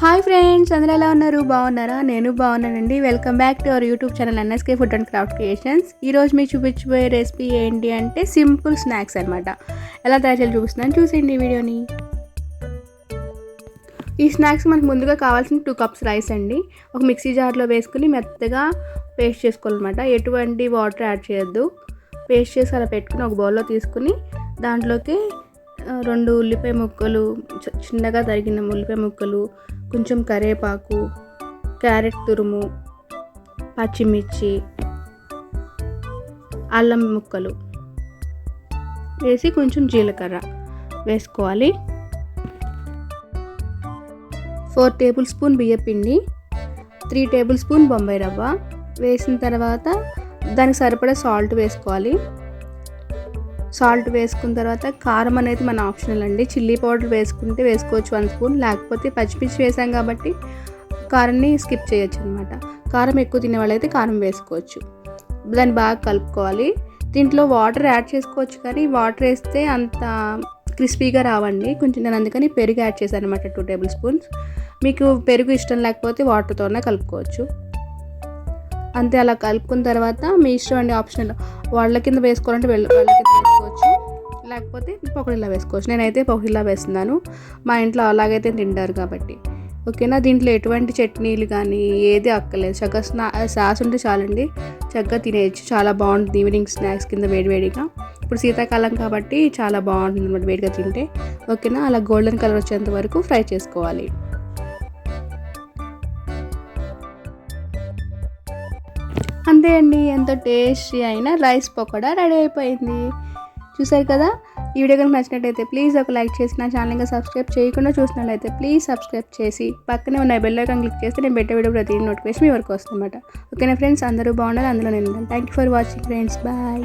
Hi friends అందరూ ఎలా ఉన్నారు? బాగున్నారా? నేను బాగున్నానండి. Welcome back to our YouTube channel NSK food and craft creations ఈరోజు మీకు చూపించబోయే రెసిపీ ఏంటి అంటే సింపుల్ స్నాక్స్ అనమాట ఎలా తయారు చేయాలి చూపిస్తున్నాను. చూసేయండి ఈ వీడియోని. ఈ స్నాక్స్ మనకు ముందుగా కావాల్సిన టూ కప్స్ రైస్ అండి. ఒక మిక్సీ జార్లో వేసుకుని మెత్తగా పేస్ట్ చేసుకోవాలన్నమాట. ఎటువంటి వాటర్ యాడ్ చేయొద్దు. పేస్ట్ చేసి అలా పెట్టుకుని ఒక బౌల్లో తీసుకుని దాంట్లోకి రెండు ఉల్లిపాయ ముక్కలు చిన్నగా తరిగిన ఉల్లిపాయ ముక్కలు కొంచెం కరివేపాకు క్యారెట్ తురుము పచ్చిమిర్చి అల్లం ముక్కలు వేసి కొంచెం జీలకర్ర వేసుకోవాలి. ఫోర్ టేబుల్ స్పూన్ బియ్యపిండి త్రీ టేబుల్ స్పూన్ బొంబాయి రవ్వ వేసిన తర్వాత దానికి సరిపడా సాల్ట్ వేసుకోవాలి. సాల్ట్ వేసుకున్న తర్వాత కారం అనేది మన ఆప్షనల్ అండి. చిల్లీ పౌడర్ వేసుకుంటే వేసుకోవచ్చు వన్ స్పూన్. లేకపోతే పచ్చిమిర్చి వేసాం కాబట్టి కారాన్ని స్కిప్ చేయొచ్చు అనమాట కారం ఎక్కువ తినే వాళ్ళైతే కారం వేసుకోవచ్చు. దాన్ని బాగా కలుపుకోవాలి. దీంట్లో వాటర్ యాడ్ చేసుకోవచ్చు కానీ వాటర్ వేస్తే అంత క్రిస్పీగా రావండి. కొంచెం నేను అందుకని పెరుగు యాడ్ చేశాను అనమాట టూ టేబుల్ స్పూన్స్. మీకు పెరుగు ఇష్టం లేకపోతే వాటర్తోనే కలుపుకోవచ్చు. అంతే అలా కలుపుకున్న తర్వాత మీ ఇష్టం అండి ఆప్షనల్. వాళ్ళ కింద వేసుకోవాలంటే వెళ్ళ వాళ్ళ కింద లేకపోతే పొకడిలా వేసుకోవచ్చు. నేనైతే పొకడిలా వేస్తున్నాను. మా ఇంట్లో అలాగైతే తింటారు కాబట్టి. ఓకేనా? దీంట్లో ఎటువంటి చట్నీలు కానీ ఏది అక్కర్లేదు. చక్కగా స్నా సాస్ ఉంటే చాలండి. చక్కగా తినేయచ్చు. చాలా బాగుంటుంది. ఈవినింగ్ స్నాక్స్ కింద వేడివేడిగా. ఇప్పుడు శీతాకాలం కాబట్టి చాలా బాగుంటుంది అనమాట వేడిగా తింటే. ఓకేనా? అలా గోల్డెన్ కలర్ వచ్చేంత వరకు ఫ్రై చేసుకోవాలి. అంతే అండి. ఎంతో టేస్టీ అయిన రైస్ పకోడా రెడీ అయిపోయింది. చూసారు కదా? ఈ వీడియో కనుక నచ్చినట్టయితే ప్లీజ్ ఒక లైక్ చేసి నా ఛానల్ ఇంకా సబ్స్క్రైబ్ చేయకుండా చూసినట్లయితే ప్లీజ్ సబ్స్క్రైబ్ చేసి పక్కనే ఉన్న బెల్ ఐకాన్ క్లిక్ చేస్తే నేను పెట్టే వీడియో ప్రతి నోటిఫికేషన్ మీ వరకు వస్తుందన్నమాట. ఓకేనా ఫ్రెండ్స్ అందరూ బాగున్నారు అందులో నేను thank you for watching friends bye